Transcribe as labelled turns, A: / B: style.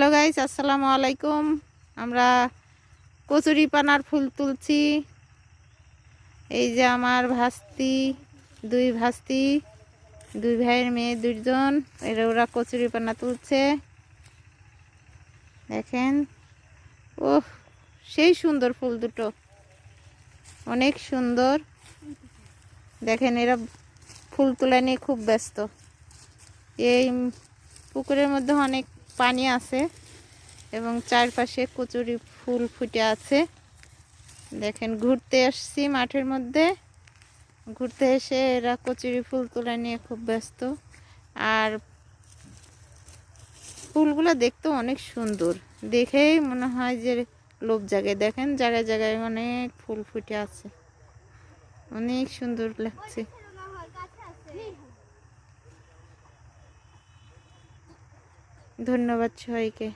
A: Hello guys, আসসালামু আলাইকুম। আমরা কচুরি পানার ফুল তুলছি। এই যে আমার ভাস্তি, দুই ভাস্তি, দুই ভাইয়ের মেয়ে দুইজন, এরা ওরা কচুরি পানা তুলছে। দেখেন, ওহ, সেই সুন্দর ফুল দুটো। অনেক সুন্দর। দেখেন, এরা ফুল তোলা নিয়ে খুব ব্যস্ত। এই পুকুরের মধ্যে অনেক পানি আছে এবং চারপাশে কচুরি ফুল ফুটে আছে। দেখেন, ঘুরতে আসছি মাঠের মধ্যে। ঘুরতে এসে এরা কচুরি ফুল তোলা নিয়ে খুব ব্যস্ত। আর ফুলগুলো দেখতেও অনেক সুন্দর। দেখেই মনে হয় যে লোভ জাগে। দেখেন, জায়গায় জায়গায় অনেক ফুল ফুটে আছে। অনেক সুন্দর লাগছে। ধন্যবাদ সবাইকে।